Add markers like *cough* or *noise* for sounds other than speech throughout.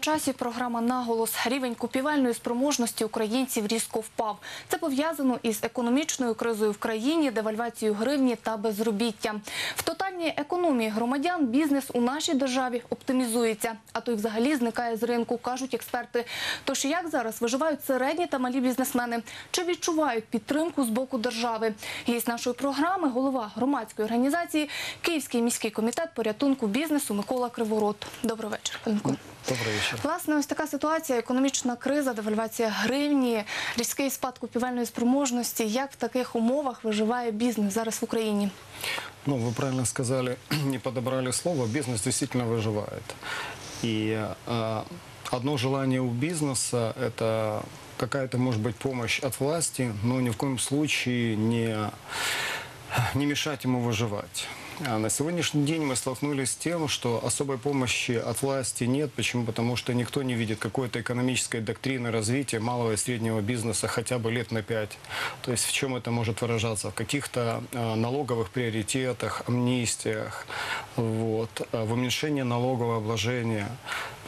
часі програма наголос. Рівень купівельної спроможності українців різко впав. Це пов'язано із економічною кризою в країні, девальвацією гривні та безробіттям. В тотальній економії громадян бізнес у нашій державі оптимізується, а то й взагалі зникає з ринку, кажуть експерти. Тож як зараз виживають середні та малі бізнесмени? Чи відчувають підтримку з боку держави? Гість нашої програми, голова громадської організації Київський міський комітет порятунку бізнесу Микола Криворот. Добрий вечір, пане Микола. Добрый вечер. Власне, ось така ситуація: економічна криза, девальвація гривні, різкий спад купівельної спроможності. Як в таких умовах виживає бізнес зараз в Україні? Ну, вы правильно сказали, *clears throat* не подобрали слово, бизнес действительно выживает. И э, одно желание у бизнеса – это какая-то, может быть, помощь от власти, но ни в коем случае не, не мешать ему выживать. А На сегодняшний день мы столкнулись с тем, что особой помощи от власти нет. Почему? Потому что никто не видит какой-то экономической доктрины развития малого и среднего бизнеса хотя бы лет на пять. То есть в чем это может выражаться? В каких-то э, налоговых приоритетах, амнистиях, вот, э, в уменьшении налогового обложения.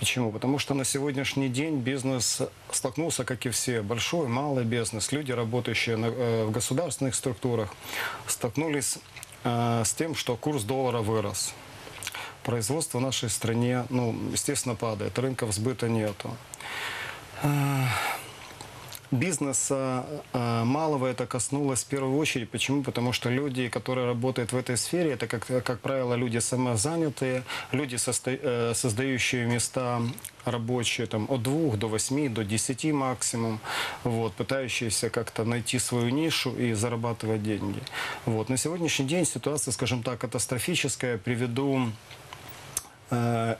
Почему? Потому что на сегодняшний день бизнес столкнулся, как и все, большой, малый бизнес, люди, работающие на- э, в государственных структурах, столкнулись с тем, что курс доллара вырос. Производство в нашей стране, ну, естественно, падает, рынков сбыта нету. Бизнеса э, малого это коснулось в первую очередь. Почему? Потому что люди, которые работают в этой сфере, это, как, как правило, люди самозанятые, люди, э, создающие места рабочие там, от двух до восьми, до десяти максимум, вот, пытающиеся как-то найти свою нишу и зарабатывать деньги. Вот. На сегодняшний день ситуация, скажем так, катастрофическая. Приведу э,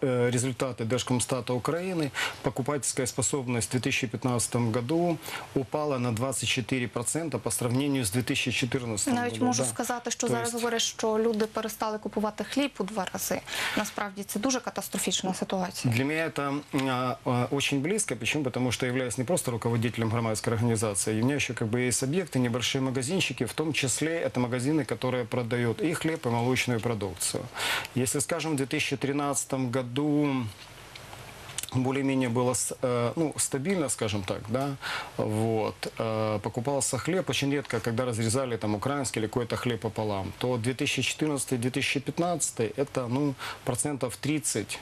результаты Держкомстата Украины. Покупательская способность в 2015 году упала на 24% по сравнению с 2014 Навіть годом. можу Да. сказати, що То зараз есть- говорять, що люди перестали купувати хліб у два рази. Насправді це дуже катастрофічна ситуація. Для меня это а, а, очень близко. Почему? Потому что я являюсь не просто руководителем громадской организации. У меня еще как бы есть объекты, небольшие магазинчики, в том числе это магазины, которые продают и хлеб, и молочную продукцию. Если, скажем, в 2013 году более-менее было э, ну, стабильно, скажем так, да, вот, э, покупался хлеб, очень редко, когда разрезали там украинский или какой-то хлеб пополам, то 2014-2015 это, ну, процентов 30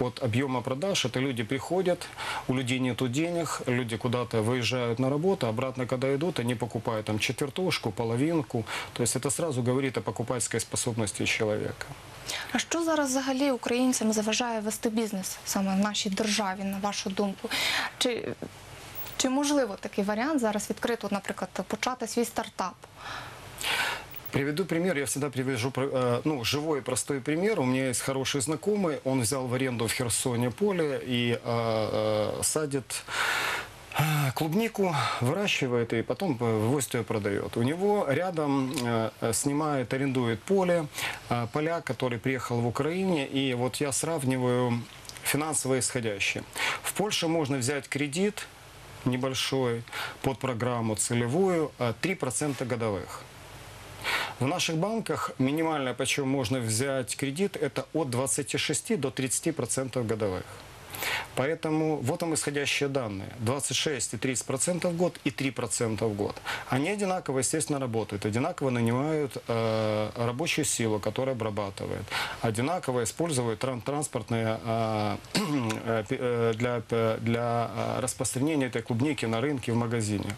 от объема продаж. Это люди приходят, у людей нету денег, люди куда-то выезжают на работу, обратно, когда идут, они покупают там четвертушку, половинку. То есть это сразу говорит о покупательской способности человека. А що зараз взагалі українцям заважає вести бізнес саме в нашій державі, на вашу думку? Чи, чи можливо такий варіант зараз відкрито, от, наприклад, почати свій стартап? Приведу пример, я всегда привожу э, ну, живой простой пример. У меня есть хороший знакомый, он взял в аренду в Херсоне поле и э, э, садит э, клубнику, выращивает и потом вывозит ее продает. У него рядом снимает, арендует поле, поляк, который приехал в Украине, и вот я сравниваю финансово исходящее. В Польше можно взять кредит небольшой под программу целевую, э, 3% годовых. В наших банках минимальное, почему можно взять кредит, это от 26 до 30% годовых. Поэтому вот там исходящие данные. 26 и 30% в год и 3% в год. Они одинаково, естественно, работают. Одинаково нанимают э, рабочую силу, которая обрабатывает. Одинаково используют тран- транспортные э, *clears throat* э, э, для, п- для э, распространения этой клубники на рынке, в магазине.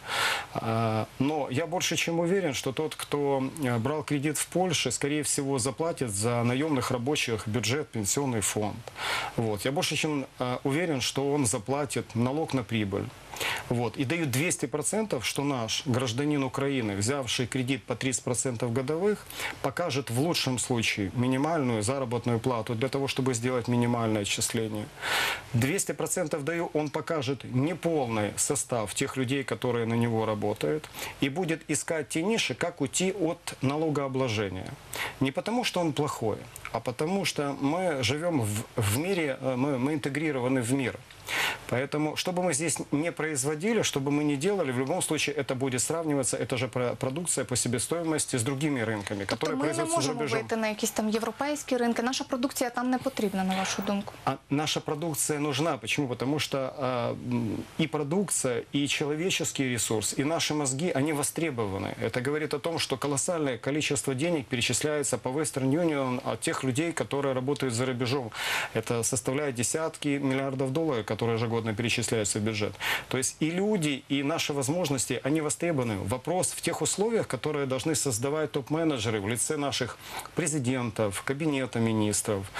Но я больше чем уверен, что тот, кто э, брал кредит в Польше, скорее всего, заплатит за наемных рабочих бюджет, пенсионный фонд. Вот. Я больше чем э, уверен, что он заплатит налог на прибыль. Вот. И дают 200%, что наш гражданин Украины, взявший кредит по 30% годовых, покажет в лучшем случае минимальную заработную плату для того, чтобы сделать минимальное отчисление. 200% даю, он покажет неполный состав тех людей, которые на него работают, и будет искать те ниши, как уйти от налогообложения. Не потому, что он плохой, а потому, что мы живем в, в мире, э, мы, мы интегрированы в мир. Поэтому, что бы мы здесь не производили, что бы мы ни делали, в любом случае это будет сравниваться, это же про- продукция по себестоимости с другими рынками, Тобто которые ми не производятся за можемо рубежом. вийти на якісь там європейські ринки. Наша продукція там не потрібна, на вашу думку. А наша продукция нужна. Почему? Потому что а, м, и продукция, и человеческий ресурс, и наши мозги, они востребованы. Это говорит о том, что колоссальное количество денег перечисляется по Western Union от тех людей, которые работают за рубежом. Это составляет десятки миллиардов долларов, которые ежегодно перечисляются в бюджет. То есть и люди, и наши возможности, они востребованы. Вопрос в тех условиях, которые должны создавать топ-менеджеры в лице наших президентов, кабинета министров,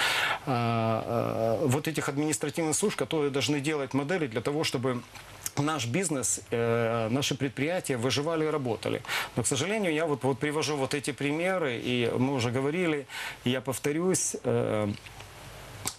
а, а, вот этих административных служб, которые должны делать модели для того, чтобы наш бизнес, э, наши предприятия выживали и работали. Но, к сожалению, я вот, вот привожу вот эти примеры, и мы уже говорили, и я повторюсь, э,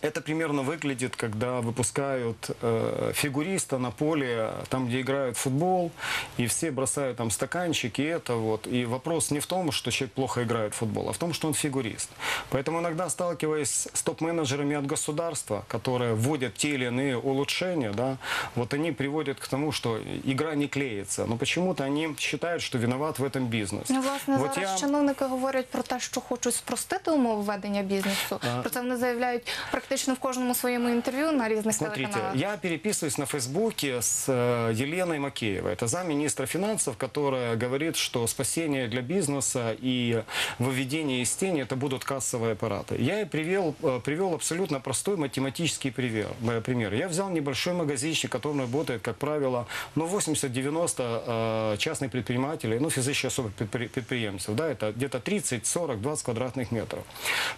это примерно выглядит, когда выпускают э, фигуриста на поле, там, где играют в футбол, и все бросают там стаканчики, и это вот. И вопрос не в том, что человек плохо играет в футбол, а в том, что он фигурист. Поэтому иногда, сталкиваясь с топ-менеджерами от государства, которые вводят те или иные улучшения, да, вот они приводят к тому, что игра не клеится. Но почему-то они считают, что виноват в этом бизнес. Ну, власне, Вот зараз я- чиновники говорять про те, що хочуть спростити умови ведення бізнесу. А. Про це вони заявляють практично в кожному своєму інтерв'ю на різних Смотрите, телеканалах. я переписываюсь на Фейсбуке с э, Еленой Макеевой. Это замминистра финансов, которая говорит, что спасение для бизнеса и выведение из тени – это будут кассовые аппараты. Я и привел, э, привел абсолютно простой математический пример. э, пример. Я взял небольшой магазинчик, который работает, как правило, ну, 80-90 э, частных предпринимателей, ну, физических особых предпри- предприемцев. Да, это где-то 30, 40, 20 квадратных метров.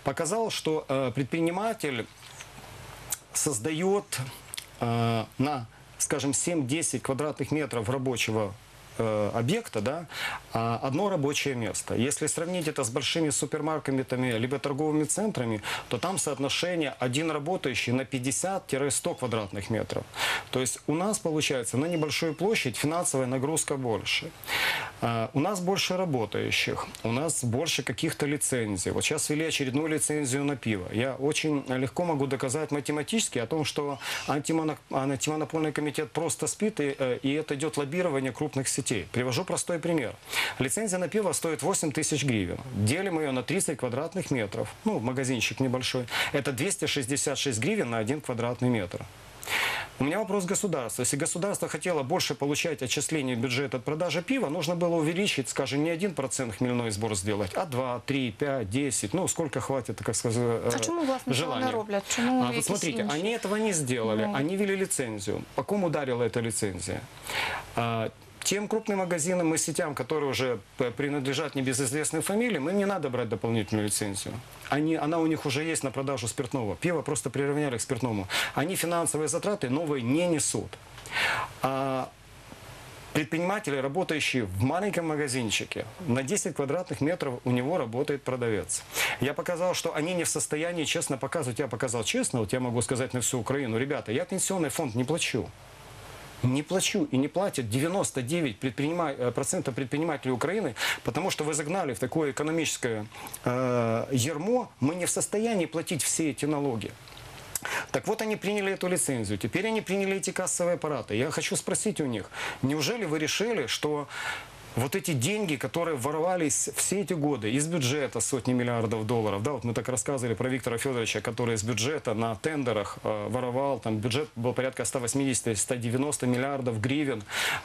Показал, что э, предприниматель создает э, на, скажем, 7-10 квадратных метров рабочего э, объекта, да, а, одно рабочее место. Если сравнить это с большими супермаркетами либо торговыми центрами, то там соотношение один работающий на 50-100 квадратных метров. То есть у нас получается на небольшую площадь финансовая нагрузка больше. А, У нас больше работающих, у нас больше каких-то лицензий. Вот сейчас ввели очередную лицензию на пиво. Я очень легко могу доказать математически о том, что антимоно- антимонопольный комитет просто спит, и, э, и это идет лоббирование крупных сетей Привожу простой пример. Лицензия на пиво стоит 8 тысяч гривен. Делим ее на 30 квадратных метров. Ну, магазинчик небольшой. Это 266 гривен на один квадратный метр. У меня вопрос к государству. Если государство хотело больше получать отчисления в бюджет от продажи пива, нужно было увеличить, скажем, не 1% хмельной сбор сделать, а 2, 3, 5, 10. Ну, сколько хватит, как сказать, э, А чому, власне, цього желания. не роблять? Чому А, вот якісь смотрите, інші? они этого не сделали. Ну. Они ввели лицензию. По кому ударила эта лицензия? А, тем крупным магазинам и сетям, которые уже п- принадлежат небезызвестным фамилиям, им не надо брать дополнительную лицензию. Они, она у них уже есть на продажу спиртного. Пиво просто приравняли к спиртному. Они финансовые затраты новые не несут. А предприниматели, работающие в маленьком магазинчике, на 10 квадратных метров у него работает продавец. Я показал, что они не в состоянии честно показывать. Я показал честно, вот я могу сказать на всю Украину, ребята, я пенсионный фонд не плачу. Не плачу и не платят 99 предпринима- э, процентов предпринимателей Украины, потому что вы загнали в такое экономическое э, ермо, мы не в состоянии платить все эти налоги. Так вот, они приняли эту лицензию. Теперь они приняли эти кассовые аппараты. Я хочу спросить у них, неужели вы решили, что вот эти деньги, которые воровались все эти годы из бюджета сотни миллиардов долларов, да, вот мы так рассказывали про Виктора Федоровича, который из бюджета на тендерах э, воровал, там бюджет был порядка 180-190 миллиардов гривен,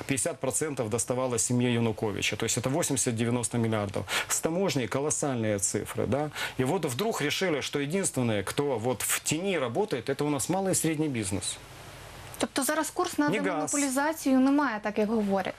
50% доставалось семье Януковича, то есть это 80-90 миллиардов. С таможней колоссальные цифры, да, и вот вдруг решили, что единственное, кто вот в тени работает, это у нас малый и средний бизнес. Тобто зараз курс на Ні газ. демонополізацію немає, так як говорять.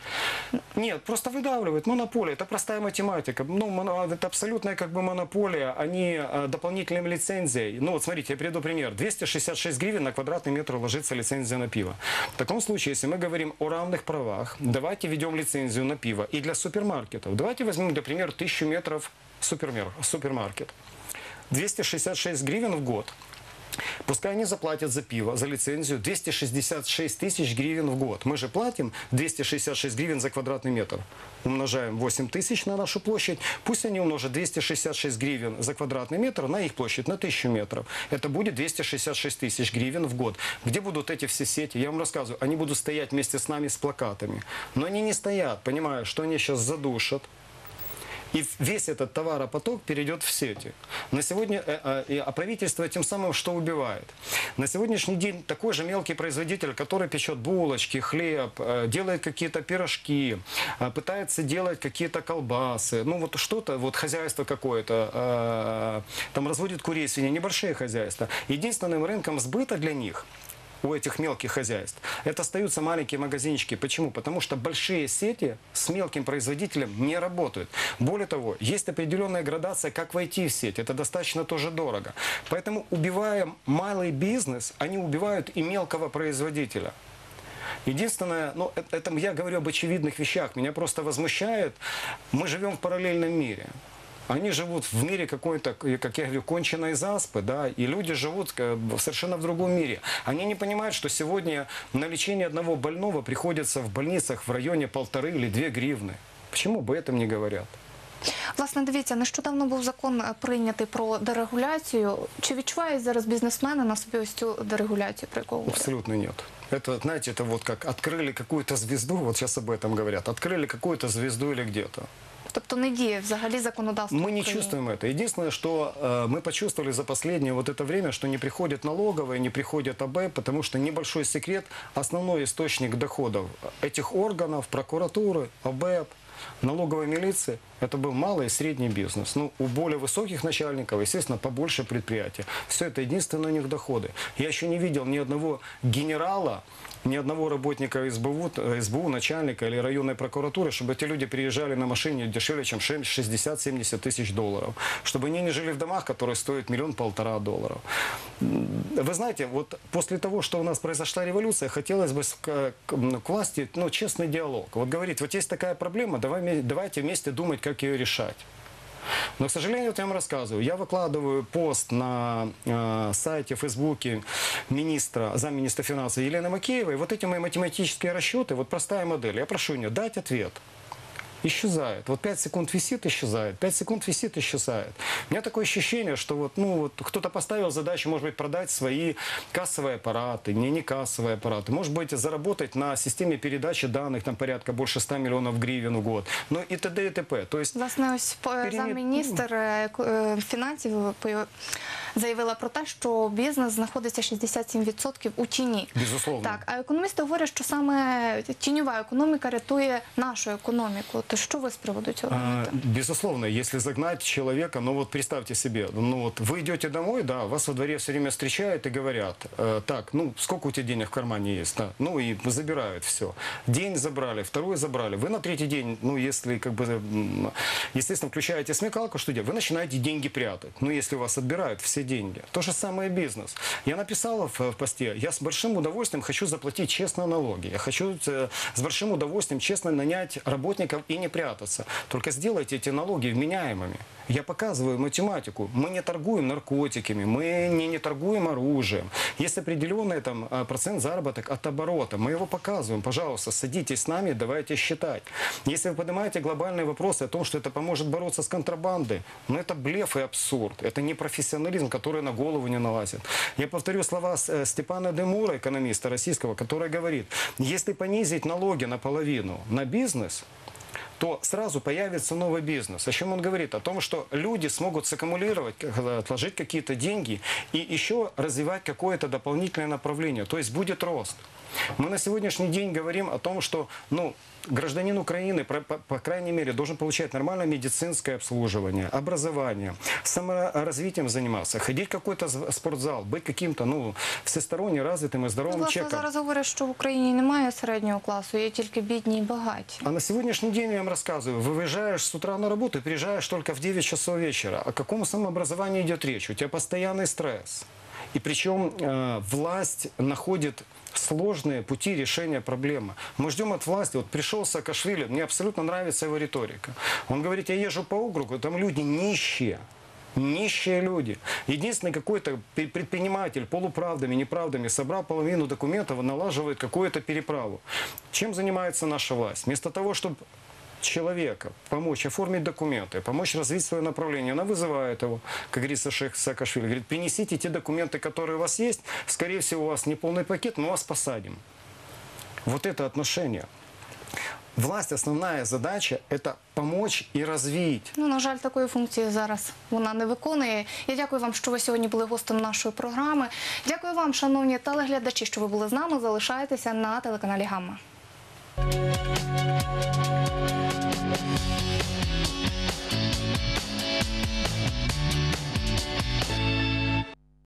Нет, просто выдавливают. Монополия, это простая математика. Ну, моно- это абсолютная как бы монополия. Они э, дополнительными лицензией. Ну, вот смотрите, я приведу пример. 266 гривен на квадратный метр ложится лицензия на пиво. В таком случае, если мы говорим о равных правах, давайте введем лицензию на пиво и для супермаркетов. Давайте возьмем, например, 1000 метров супермер, супермаркет. 266 гривен в год. Пускай они заплатят за пиво, за лицензию 266 тысяч гривен в год. Мы же платим 266 гривен за квадратный метр. Умножаем 8 тысяч на нашу площадь. Пусть они умножат 266 гривен за квадратный метр на их площадь, на 1000 метров. Это будет 266 тысяч гривен в год. Где будут эти все сети? Я вам рассказываю. Они будут стоять вместе с нами с плакатами. Но они не стоят, понимая, что они сейчас задушат. И весь этот товаропоток перейдет в сети. На сегодня, э, э, а правительство тем самым что убивает? На сегодняшний день такой же мелкий производитель, который печет булочки, хлеб, э, делает какие-то пирожки, пытается делать какие-то колбасы, ну вот что-то, вот хозяйство какое-то, там разводит курей, свиней, небольшие хозяйства. Единственным рынком сбыта для них у этих мелких хозяйств. Это остаются маленькие магазинчики. Почему? Потому что большие сети с мелким производителем не работают. Более того, есть определенная градация, как войти в сеть. Это достаточно тоже дорого. Поэтому, убивая малый бизнес, они убивают и мелкого производителя. Единственное, ну, э- это я говорю об очевидных вещах. Меня просто возмущает, мы живем в параллельном мире Они живут в мире какой-то, как я говорю, конченной заспы, да, и люди живут э, в- совершенно в другом мире. Они не понимают, что сегодня на лечение одного больного приходится в больницах в районе полторы или две гривны. Почему об этом не говорят? Власне, дивіться, нещодавно був закон е, прийнятий про дерегуляцію. Чи відчувають зараз бізнесмени на собі ось цю дерегуляцію, про яку говорять? Абсолютно нет. Это, знаете, это вот как открыли какую-то звезду, вот сейчас об этом говорят, открыли какую-то звезду или где-то. Тобто не діє взагалі законодавство. Мы в не Україні? чувствуем это. Единственное, что э, мы почувствовали за последнее вот это время, что не приходит налоговая, не приходит АБ, потому что небольшой секрет, основной источник доходов этих органов, прокуратуры, АБЭП, налоговой милиции, это был малый и средний бизнес. Ну, у более высоких начальников, естественно, побольше предприятия. Все это единственные у них доходы. Я еще не видел ни одного генерала, ни одного работника СБУ, СБУ, начальника или районной прокуратуры, чтобы эти люди приезжали на машине дешевле, чем 60-70 тысяч долларов. Чтобы они не жили в домах, которые стоят миллион-полтора долларов. Вы знаете, вот после того, что у нас произошла революция, хотелось бы к, власти ну, честный диалог. Вот говорить, вот есть такая проблема, давай, давайте вместе думать, как ее решать. Но, к сожалению, вот я вам рассказываю, я выкладываю пост на э, сайте, Фейсбуке министра, замминистра финансов Елены Макеевой. Вот эти мои математические расчеты, вот простая модель. Я прошу нее дать ответ Исчезает. Вот 5 секунд висит, исчезает. 5 секунд висит, исчезает. У меня такое ощущение, что вот, ну, вот кто-то поставил задачу, может быть, продать свои кассовые аппараты, не, не кассовые аппараты. Может быть, заработать на системе передачи данных, там порядка больше 100 миллионов гривен в год. Ну и т.д. и т.п. То есть Власне, ось по- Перемі- замміністр е, ко- е, фінансів пою- заявила про те, що бізнес знаходиться 67% у тіні. Безусловно. Так, а економісти говорять, що саме тіньова економіка рятує нашу економіку. То що ви з приводу цього А, думаєте? Безусловно, если загнать человека, ну вот представьте себе, ну вот вы идете домой, да, вас во дворе все время встречают и говорят, э, так, ну сколько у тебя денег в кармане есть, да, ну и забирают все. День забрали, второй забрали. Вы на третий день, ну если как бы, м, естественно, включаете смекалку, что делать? Вы начинаете деньги прятать. Ну если у вас отбирают все деньги. То же самое бизнес. Я написала в, в посте, я с большим удовольствием хочу заплатить честно налоги. Я хочу э, с большим удовольствием честно нанять работников и не прятаться. Только сделайте эти налоги вменяемыми. Я показываю математику. Мы не торгуем наркотиками, мы не, не торгуем оружием. Есть определенный там, а, процент заработок от оборота. Мы его показываем. Пожалуйста, садитесь с нами, давайте считать. Если вы поднимаете глобальные вопросы о том, что это поможет бороться с контрабандой, ну это блеф и абсурд. Это не профессионализм, который на голову не налазит. Я повторю слова э, Степана Демура, экономиста российского, который говорит, если понизить налоги наполовину на бизнес, то сразу появится новый бизнес. О чем он говорит? О том, что люди смогут саккумулировать, э, отложить какие-то деньги и еще развивать какое-то дополнительное направление. То есть будет рост. Мы на сегодняшний день говорим о том, что ну, гражданин Украины, про- по, по крайней мере, должен получать нормальное медицинское обслуживание, образование, саморазвитием заниматься, ходить в какой-то з- спортзал, быть каким-то ну, всесторонне развитым и здоровым Ну, Власне, человеком. зараз говорять, що в Україні немає середнього класу, є тільки бідні і багаті. А на сегодняшний день, я вам рассказываю, вы выезжаешь с утра на работу и приезжаешь только в 9 часов вечера. О каком самообразовании идет речь? У тебя постоянный стресс. И причем э, власть находит сложные пути решения проблемы. Мы ждем от власти. Вот пришел Саакашвили, мне абсолютно нравится его риторика. Он говорит, я езжу по округу, там люди нищие. Нищие люди. Единственный какой-то предприниматель полуправдами, неправдами собрал половину документов налаживает какую-то переправу. Чем занимается наша власть? Вместо того, чтобы человека помочь оформить документы, помочь развить свое направление, она вызывает его, как говорится шейх Саакашвили, говорит, принесите те документы, которые у вас есть, скорее всего, у вас не полный пакет, мы вас посадим. Вот это отношение. Власть, основная задача – это помочь и развить. Ну, на жаль, такої функції зараз вона не виконує. Я дякую вам, що ви сьогодні були гостем нашої програми. Дякую вам, шановні телеглядачі, що ви були з нами. Залишайтеся на телеканалі Гамма.